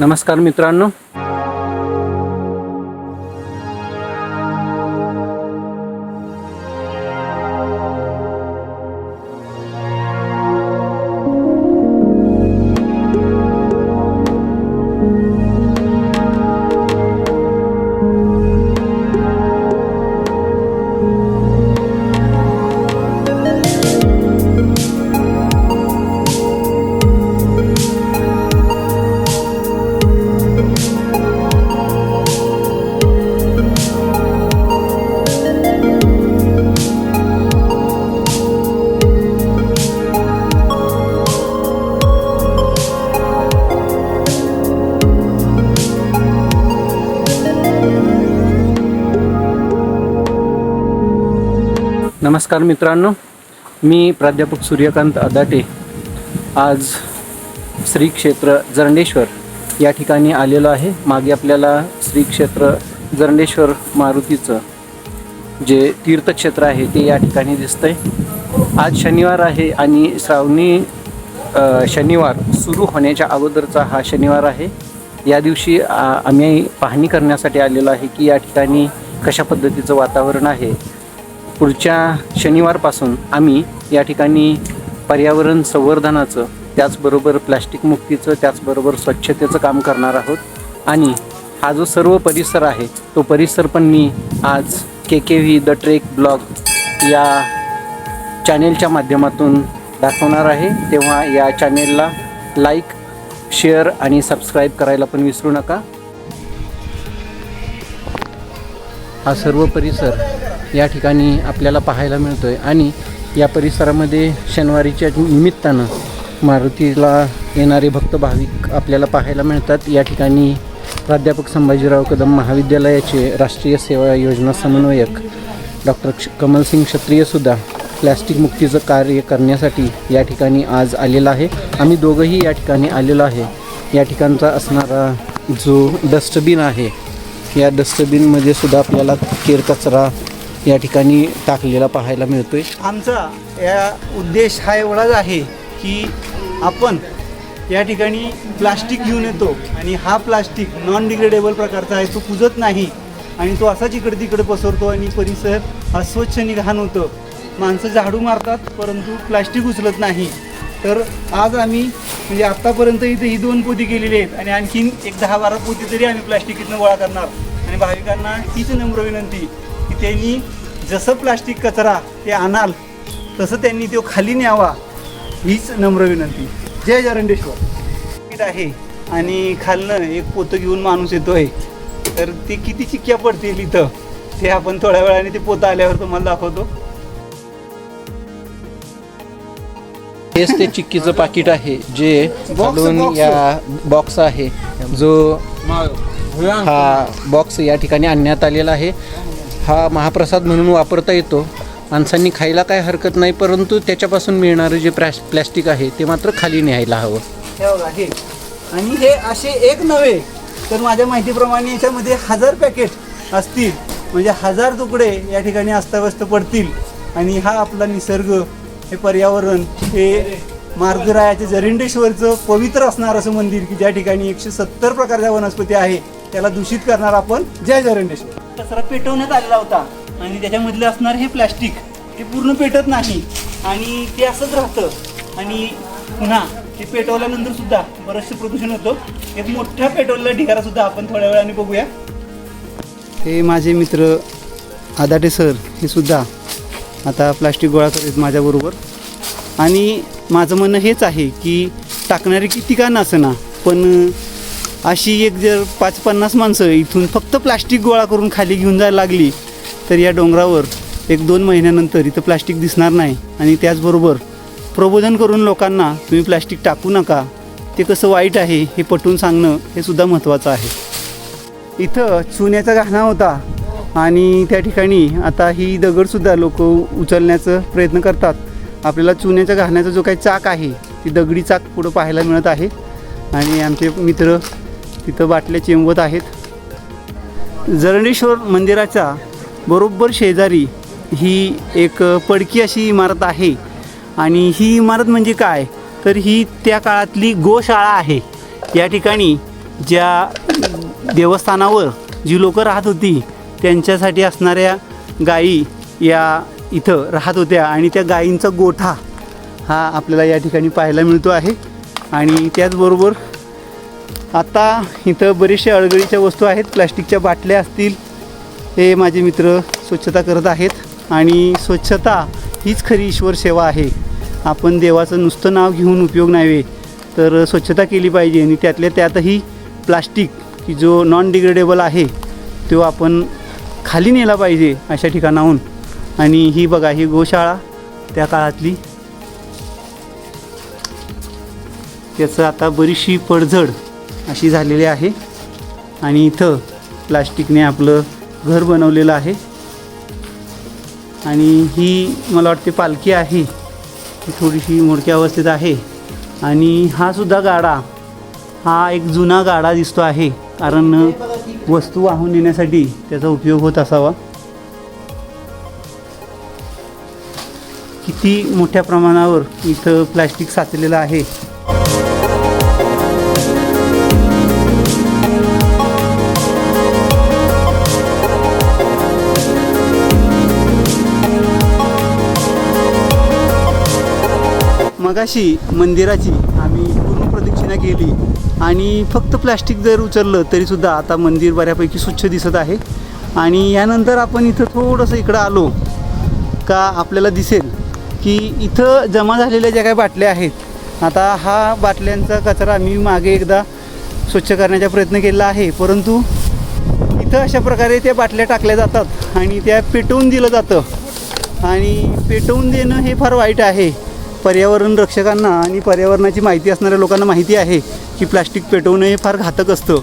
नमस्कार मित्रांनो. नमस्कार मित्रांनो मी प्राध्यापक सूर्यकांत अदाटे. आज श्री क्षेत्र जरंडेश्वर या ठिकाणी आलेलो आहे. मागे आपल्याला श्री क्षेत्र जरंडेश्वर मारुतीचं जे तीर्थक्षेत्र आहे ते या ठिकाणी दिसतंय. आज शनिवार आहे आणि श्रावणी शनिवार सुरू होण्याच्या अगोदरचा हा शनिवार आहे. या दिवशी आम्ही पाहणी करण्यासाठी आलेलो आहे की या ठिकाणी कशा पद्धतीचं वातावरण आहे पुढच्या शनिवारपासून आम्ही या ठिकाणी पर्यावरण संवर्धनाचं त्याचबरोबर प्लॅस्टिक मुक्तीचं त्याचबरोबर स्वच्छतेचं काम करणार आहोत. आणि हा जो सर्व परिसर आहे तो परिसर पण मी आज K K V the trek blog या चॅनेलच्या माध्यमातून दाखवणार आहे. तेव्हा या चॅनेलला लाईक शेअर आणि सबस्क्राईब करायला पण विसरू नका. हा सर्व परिसर या ठिकाणी आपल्याला पाहायला मिळतो आहे आणि या परिसरामध्ये शनिवारीच्या निमित्तानं मारुतीला येणारे भक्त भाविक आपल्याला पाहायला मिळतात. या ठिकाणी प्राध्यापक संभाजीराव कदम महाविद्यालयाचे राष्ट्रीय सेवा योजना समन्वयक डॉक्टर क्ष कमलसिंग क्षत्रियसुद्धा प्लॅस्टिक मुक्तीचं कार्य करण्यासाठी या ठिकाणी आज आलेला आहे. आम्ही दोघंही या ठिकाणी आलेलो आहे. या ठिकाणचा असणारा जो डस्टबिन आहे या डस्टबिनमध्ये सुद्धा आपल्याला केर कचरा या ठिकाणी टाकलेला पाहायला मिळतोय. आमचा या उद्देश हा एवढाच आहे की आपण या ठिकाणी प्लास्टिक घेऊन येतो आणि हा प्लास्टिक नॉन डिग्रेडेबल प्रकारचा आहे तो कुजत नाही आणि तो असाच इकडे तिकडे पसरतो आणि परिसर अस्वच्छ निघाण होतं. माणसं झाडू मारतात परंतु प्लास्टिक उचलत नाही. तर आज आम्ही म्हणजे आत्तापर्यंत इथे ही दोन पोती केलेली आहेत आणि आणखीन एक दहा बारा पोती तरी आम्ही प्लास्टिक इथनं गोळा करणार. आणि भाविकांना हीच नम्र विनंती की त्यांनी जसं प्लास्टिक कचरा ते आणाल तसं त्यांनी तो खाली न्यावा हीच नम्र विनंती. जय जरंडेश्वर. आहे आणि खालनं एक पोतं घेऊन माणूस येतोय. तर ते किती चिक्क्या पडतील इथं ते आपण थोड्या वेळाने ते पोतं आल्यावर तुम्हाला दाखवतो. हेच ते चिक्कीचं पाकिट आहे जे box. या बॉक्स आहे. जो हा बॉक्स या ठिकाणी आणण्यात आलेला आहे. हा महाप्रसाद म्हणून वापरता येतो. माणसांनी खायला काय हरकत नाही परंतु त्याच्यापासून मिळणारं जे प्लॅस प्लॅस्टिक आहे ते मात्र खाली न्यायला हवं. हे बघा हे. आणि हे असे एक नव्हे तर माझ्या माहितीप्रमाणे याच्यामध्ये हजार पॅकेट असतील. म्हणजे हजार तुकडे या ठिकाणी अस्ताव्यस्त पडतील. आणि हा आपला निसर्ग हे पर्यावरण हे मार्गरायाचे जरिंडेश्वरचं पवित्र असणार असं मंदिर की ज्या ठिकाणी एकशे सत्तर प्रकारच्या वनस्पती आहे त्याला दूषित करणार आपण जय जरिंडेश्वर. कचरा पेटवण्यात आलेला होता. आणि त्याच्यामधले असणार हे प्लॅस्टिक. ते पूर्ण पेटत नाही. आणि ते असंच राहतं. आणि पुन्हा ते पेटवल्यानंतर सुद्धा बरंचसं प्रदूषण होतं. एक मोठ्या पेटवलेला ढिगारा सुद्धा आपण थोड्या वेळाने बघूया. हे माझे मित्र आदाटे सर हे सुद्धा आता प्लास्टिक गोळा करत माझ्याबरोबर. आणि माझं म्हणणं हेच आहे की टाकणारे किती का नसना पण अशी एक जर पाच पन्नास माणसं इथून फक्त प्लास्टिक गोळा करून खाली घेऊन जायला लागली तर या डोंगरावर एक दोन महिन्यानंतर इथं प्लास्टिक दिसणार नाही. आणि त्याचबरोबर प्रबोधन करून लोकांना तुम्ही प्लास्टिक टाकू नका. ते कसं वाईट आहे हे पटवून सांगणं हे सुद्धा महत्त्वाचं आहे. इथं चुन्याचा घाणा होता आणि त्या ठिकाणी आता ही दगडसुद्धा लोक उचलण्याचा प्रयत्न करतात. आपल्याला चुन्याच्या घाण्याचा जो काही चाक आहे ती दगडी चाक पुढं पाहायला मिळत आहे. आणि आमचे मित्र तिथं बाटल्या चिंबत आहेत. जरणेश्वर मंदिराच्या बरोबर शेजारी ही एक पडकी अशी इमारत आहे. आणि ही इमारत म्हणजे काय? तर ही त्या काळातली गोशाळा आहे. या ठिकाणी ज्या देवस्थानावर जी लोकं राहत होती त्यांच्यासाठी असणाऱ्या गायी या इथं राहत होत्या. आणि त्या गायींचा गोठा हा आपल्याला या ठिकाणी पाहायला मिळतो आहे. आणि त्याचबरोबर आता इथं बरेचशा अडगळीच्या वस्तू आहेत. प्लास्टिकच्या बाटल्या असतील हे माझे मित्र स्वच्छता करत आहेत. आणि स्वच्छता हीच खरी ईश्वर सेवा आहे. आपण देवाचं नुसतं नाव घेऊन उपयोग नाही तर स्वच्छता केली पाहिजे आणि त्यातल्या त्यातही प्लास्टिक की जो नॉन डिग्रेडेबल आहे तो आपण खाली नेला पाहिजे अशा ठिकाणाहून. आणि ही बघा ही गोशाळा त्या काळातली. त्याचं आता बरीचशी पडझड अशी झालेली आहे. आणि इथं प्लास्टिकने आपलं घर बनवलेलं आहे. आणि ही मला वाटते पालखी आहे. ही थोडीशी मोडक्या अवस्थेत आहे. आणि हा सुद्धा गाडा हा एक जुना गाडा दिसतो आहे. कारण वस्तू वाहून नेण्यासाठी त्याचा उपयोग होत असावा. किती मोठ्या प्रमाणावर इथं प्लॅस्टिक साचलेलं आहे. मगाशी मंदिराची आम्ही पूर्ण प्रदक्षिणा केली आणि फक्त प्लॅस्टिक जर उचललं तरीसुद्धा आता मंदिर बऱ्यापैकी स्वच्छ दिसत आहे. आणि यानंतर आपण इथं थोडंसं इकडं आलो का आपल्याला दिसेल की इथं जमा झालेल्या ज्या काही बाटल्या आहेत आता हा बाटल्यांचा कचरा मी मागे एकदा स्वच्छ करण्याचा प्रयत्न केला आहे. परंतु इथं अशा प्रकारे त्या बाटल्या टाकल्या जातात आणि त्या पेटवून दिलं जातं. आणि पेटवून देणं हे फार वाईट आहे. पर्यावरण रक्षकांना आणि पर्यावरणाची माहिती असणाऱ्या लोकांना माहिती आहे की प्लास्टिक पेटवणं हे फार घातक असतं.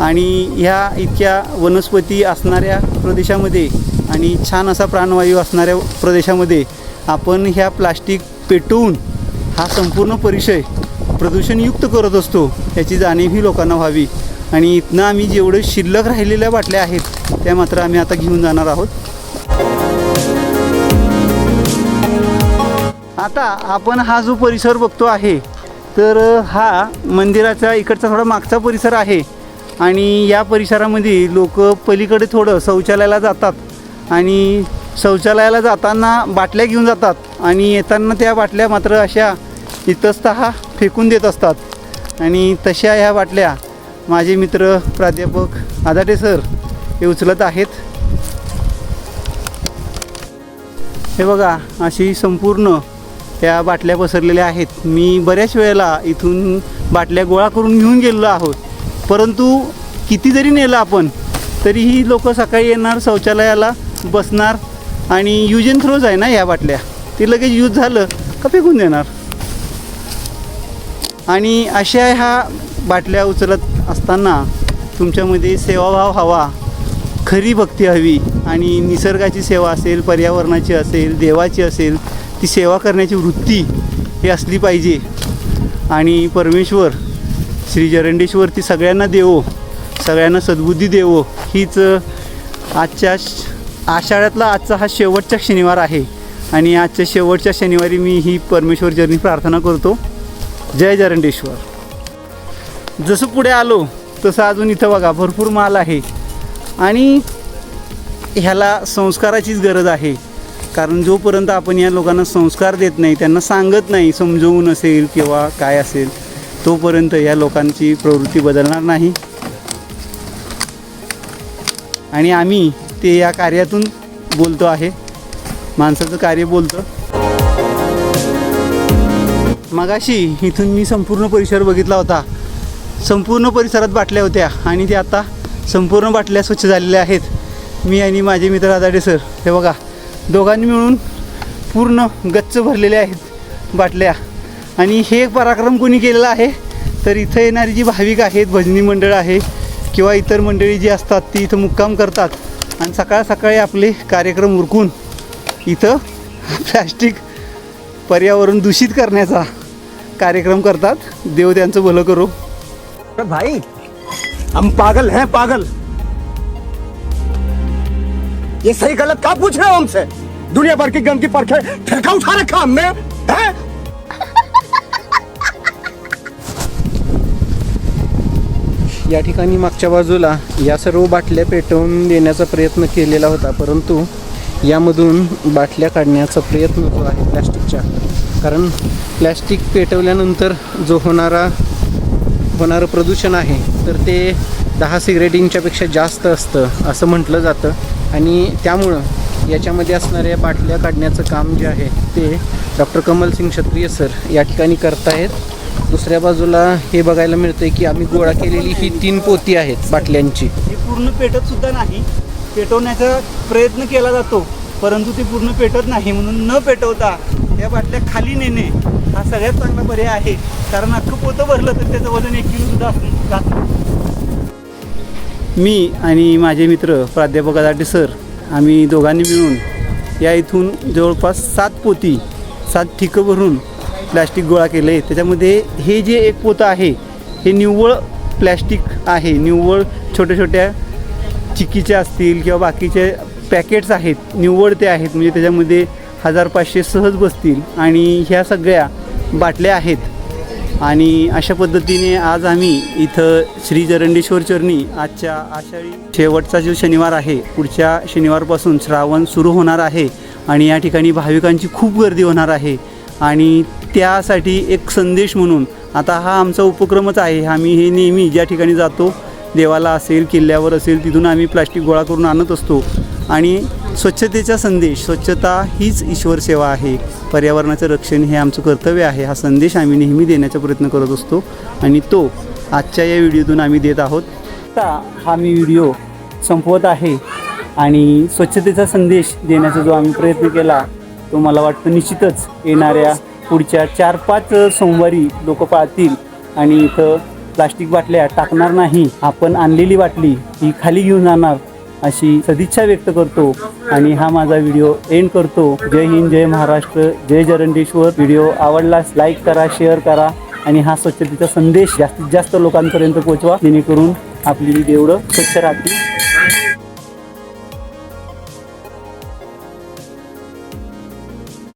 आणि ह्या इतक्या वनस्पती असणाऱ्या प्रदेशामध्ये आणि छान असा प्राणवायू असणाऱ्या प्रदेशामध्ये आपण ह्या प्लास्टिक पेटवून हा संपूर्ण परिचय प्रदूषणयुक्त करत असतो याची जाणीवही लोकांना व्हावी. आणि इथनं आम्ही जेवढे शिल्लक राहिलेल्या बाटल्या आहेत त्या मात्र आम्ही आता घेऊन जाणार आहोत. आता आपण हा जो परिसर बघतो आहे तर हा मंदिराचा इकडचा थोडा मागचा परिसर आहे. आणि या परिसरामध्ये लोक पलीकडे थोडं शौचालयाला जातात आणि शौचालयाला जाताना बाटल्या घेऊन जातात आणि येताना त्या बाटल्या मात्र अशा इतस्तः फेकून देत असतात. आणि तशा ह्या बाटल्या माझे मित्र प्राध्यापक आदाटे सर हे उचलत आहेत. हे बघा अशी संपूर्ण त्या बाटल्या पसरलेल्या आहेत. मी बऱ्याच वेळेला इथून बाटल्या गोळा करून घेऊन गेलेलो आहोत. परंतु किती जरी नेलं आपण तरीही लोक सकाळी येणार शौचालयाला बसणार आणि यूज अँड थ्रोज आहे ना या बाटल्या. ते लगेच यूज झालं का फेकून देणार? आणि अशा ह्या बाटल्या उचलत असताना तुमच्यामध्ये सेवाभाव हवा खरी भक्ती हवी आणि निसर्गाची सेवा असेल पर्यावरणाची असेल देवाची असेल ती सेवा करण्याची वृत्ती ही असली पाहिजे. आणि परमेश्वर श्री जरंडेश्वर ती सगळ्यांना देवो सगळ्यांना सद्बुद्धी देवो हीच आजच्या श- आषाढ्यातला आजचा हा शेवटचा शनिवार आहे. आणि आजच्या शेवटच्या शनिवारी मी ही परमेश्वर जर्नी प्रार्थना करतो. जय जरंडेश्वर. जसं पुढे आलो तसं अजून इथं बघा भरपूर माल आहे. आणि ह्याला संस्काराचीच गरज आहे. कारण जोपर्यंत आपण या लोकांना संस्कार देत नाही त्यांना सांगत नाही समजवून असेल किंवा काय असेल तोपर्यंत या लोकांची प्रवृत्ती बदलणार नाही. आणि आम्ही ते या कार्यातून बोलतो आहे. माणसाचं कार्य बोलतं. मगाशी इथून मी संपूर्ण परिसर बघितला होता. संपूर्ण परिसरात बाटल्या होत्या आणि त्या आता संपूर्ण बाटल्या स्वच्छ झालेल्या आहेत. मी आणि माझे मित्र आदाडे सर हे बघा. दोघांनी मिळून पूर्ण गच्च भरलेले आहेत बाटल्या. आणि हे पराक्रम कोणी केलेला आहे तर इथं येणारी जी भाविक आहेत भजनी मंडळ आहे किंवा इतर मंडळी जी असतात ती इथं मुक्काम करतात. आणि सकाळ सकाळी आपले कार्यक्रम उरकून इथं प्लॅस्टिक पर्यावरण दूषित करण्याचा कार्यक्रम करतात. देव त्यांचं भलं करो. भाई हम पागल हैं पागल. ये सही गलत क्या पूछ रहे हो हमसे? दुनिया भर की गंदगी पर ठेका उठा रखा हमने है? या ठिकाणी मागच्या बाजूला या सर्व बाटल्या पेटवून देण्याचा प्रयत्न केलेला होता परंतु यामधून बाटल्या काढण्याचा प्रयत्न जो आहे प्लॅस्टिकच्या. कारण प्लॅस्टिक पेटवल्यानंतर जो होणारा होणारं प्रदूषण आहे तर ते दहा सिगरेटींच्यापेक्षा जास्त असतं असं म्हटलं जातं. आणि त्यामुळं याच्यामध्ये असणाऱ्या बाटल्या काढण्याचं काम जे आहे ते डॉक्टर कमल सिंग क्षत्रिय सर या ठिकाणी करतायत. दुसऱ्या बाजूला हे बघायला मिळतंय की आम्ही गोळा केलेली ही तीन पोती आहेत बाटल्यांची. ही पूर्ण पेटत सुद्धा नाही. पेटवण्याचा प्रयत्न केला जातो परंतु ती पूर्ण पेटत नाही म्हणून न पेटवता या बाटल्या खाली नेणे हा सगळ्यात चांगला पर्याय आहे. कारण अख्खं पोतं भरलं तर त्याचं वजन एक किलो सुद्धा जात मी आणि माझे मित्र प्राध्यापक अदाटे सर आम्ही दोघांनी मिळून या इथून जवळपास सात पोती सात ठिकं भरून प्लॅस्टिक गोळा केलं. आहे त्याच्यामध्ये हे जे एक पोतं आहे हे निव्वळ प्लॅस्टिक आहे. निव्वळ छोट्या छोट्या चिकीच्या असतील किंवा बाकीचे पॅकेट्स आहेत निव्वळ ते आहेत. म्हणजे त्याच्यामध्ये हजार पाचशे सहज बसतील. आणि ह्या सगळ्या बाटल्या आहेत. आणि अशा पद्धतीने आज आम्ही इथं श्री जरंडेश्वर चरणी आजच्या आषाढी शेवटचा जो शनिवार आहे पुढच्या शनिवारपासून श्रावण सुरू होणार आहे आणि या ठिकाणी भाविकांची खूप गर्दी होणार आहे. आणि त्यासाठी एक संदेश म्हणून आता हा आमचा उपक्रमच आहे. आम्ही हे नेहमी ज्या ठिकाणी जातो देवाला असेल किल्ल्यावर असेल तिथून आम्ही प्लास्टिक गोळा करून आणत असतो. आणि स्वच्छतेचा संदेश स्वच्छता हीच ईश्वर सेवा आहे. पर्यावरणाचं रक्षण हे आमचं कर्तव्य आहे. हा संदेश आम्ही नेहमी देण्याचा प्रयत्न करत असतो आणि तो आजच्या या व्हिडिओतून आम्ही देत आहोत. आता हा मी व्हिडिओ संपवत आहे आणि स्वच्छतेचा संदेश देण्याचा जो आम्ही प्रयत्न केला तो मला वाटतं निश्चितच येणाऱ्या पुढच्या चार पाच सोमवारी लोक पाळतील आणि इथं प्लास्टिक बाटल्या टाकणार नाही आपण आणलेली बाटली ही खाली घेऊन जाणार. अशी सदिच्छा व्यक्त करतो आणि हा माझा व्हिडिओ एंड करतो. जय हिंद जय महाराष्ट्र जय जरंडेश्वर. व्हिडिओ आवडलास लाईक करा शेअर करा आणि हा स्वच्छतेचा संदेश जास्तीत जास्त लोकांपर्यंत पोहोचवा. जेणेकरून आपली देवळं स्वच्छ राहतील.